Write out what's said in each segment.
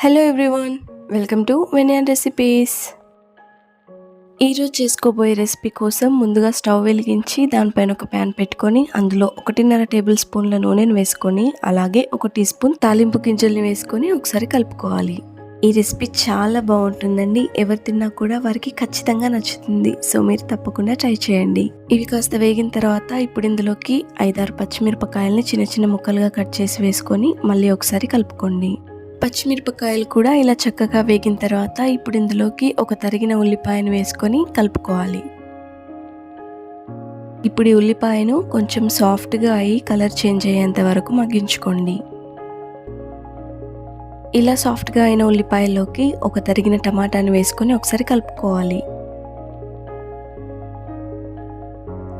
Hello everyone welcome to వెనియన్ recipes ఈరోజు చేసుకోబోయే రెసిపీ కోసం ముందుగా స్టవ్ వెలిగించి దానిపైన ఒక ప్యాన్ పెట్టుకొని అందులో ఒకటిన్నర టేబుల్ స్పూన్ల నూనెను వేసుకొని అలాగే ఒక టీ స్పూన్ తాలింపు గింజల్ని వేసుకొని ఒకసారి కలుపుకోవాలి. ఈ రెసిపీ చాలా బాగుంటుందండి. ఎవరు తిన్నా కూడా వారికి ఖచ్చితంగా నచ్చుతుంది. సో మీరు తప్పకుండా ట్రై చేయండి. ఇవి కాస్త వేగిన తర్వాత ఇప్పుడు ఇందులోకి ఐదారు పచ్చిమిరపకాయల్ని చిన్న చిన్న ముక్కలుగా కట్ చేసి వేసుకొని మళ్ళీ ఒకసారి కలుపుకోండి. పచ్చిమిరపకాయలు కూడా ఇలా చక్కగా వేగిన తర్వాత ఇప్పుడు ఇందులోకి ఒక తరిగిన ఉల్లిపాయను వేసుకొని కలుపుకోవాలి. ఇప్పుడు ఈ ఉల్లిపాయను కొంచెం సాఫ్ట్గా అయ్యి కలర్ చేంజ్ అయ్యేంత వరకు మగ్గించుకోండి. ఇలా సాఫ్ట్గా అయిన ఉల్లిపాయల్లోకి ఒక తరిగిన టమాటాని వేసుకొని ఒకసారి కలుపుకోవాలి.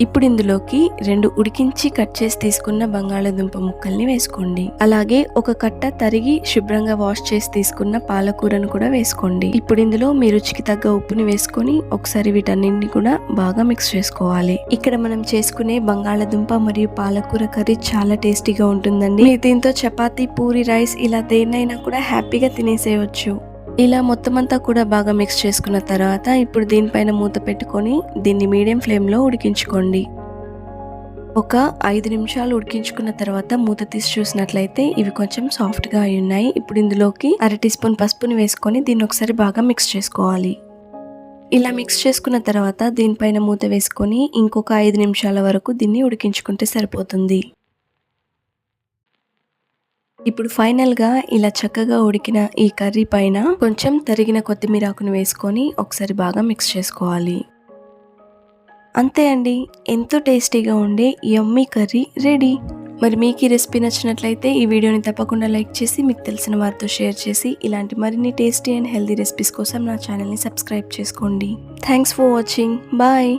ఇప్పుడు ఇందులోకి రెండు ఉడికించి కట్ చేసి తీసుకున్న బంగాళాదుంప ముక్కల్ని వేసుకోండి. అలాగే ఒక కట్ట తరిగి శుభ్రంగా వాష్ చేసి తీసుకున్న పాలకూరను కూడా వేసుకోండి. ఇప్పుడు ఇందులో మీ రుచికి తగ్గ ఉప్పుని వేసుకొని ఒకసారి వీటన్నింటిని కూడా బాగా మిక్స్ చేసుకోవాలి. ఇక్కడ మనం చేసుకునే బంగాళాదుంప మరియు పాలకూర కర్రీ చాలా టేస్టీగా ఉంటుందండి. దీంతో చపాతీ పూరి రైస్ ఇలా దేన్నైనా కూడా హ్యాపీగా తినేసేయచ్చు. ఇలా మొత్తం అంతా కూడా బాగా మిక్స్ చేసుకున్న తర్వాత ఇప్పుడు దీనిపైన మూత పెట్టుకొని దీన్ని మీడియం ఫ్లేమ్లో ఉడికించుకోండి. ఒక ఐదు నిమిషాలు ఉడికించుకున్న తర్వాత మూత తీసి చూసినట్లయితే ఇవి కొంచెం సాఫ్ట్గా అయి ఉన్నాయి. ఇప్పుడు ఇందులోకి అర టీ స్పూన్ పసుపుని వేసుకొని దీన్ని ఒకసారి బాగా మిక్స్ చేసుకోవాలి. ఇలా మిక్స్ చేసుకున్న తర్వాత దీనిపైన మూత వేసుకొని ఇంకొక ఐదు నిమిషాల వరకు దీన్ని ఉడికించుకుంటే సరిపోతుంది. ఇప్పుడు ఫైనల్గా ఇలా చక్కగా ఉడికిన ఈ కర్రీ పైన కొంచెం తరిగిన కొత్తిమీర ఆకును వేసుకొని ఒకసారి బాగా మిక్స్ చేసుకోవాలి. అంతే అండి. ఎంతో టేస్టీగా ఉండే యమ్మీ కర్రీ రెడీ. మరి మీకు ఈ రెసిపీ నచ్చినట్లయితే ఈ వీడియోని తప్పకుండా లైక్ చేసి మీకు తెలిసిన వారితో షేర్ చేసి ఇలాంటి మరిన్ని టేస్టీ అండ్ హెల్తీ రెసిపీస్ కోసం నా ఛానల్ని సబ్స్క్రైబ్ చేసుకోండి. Thanks for watching. బాయ్.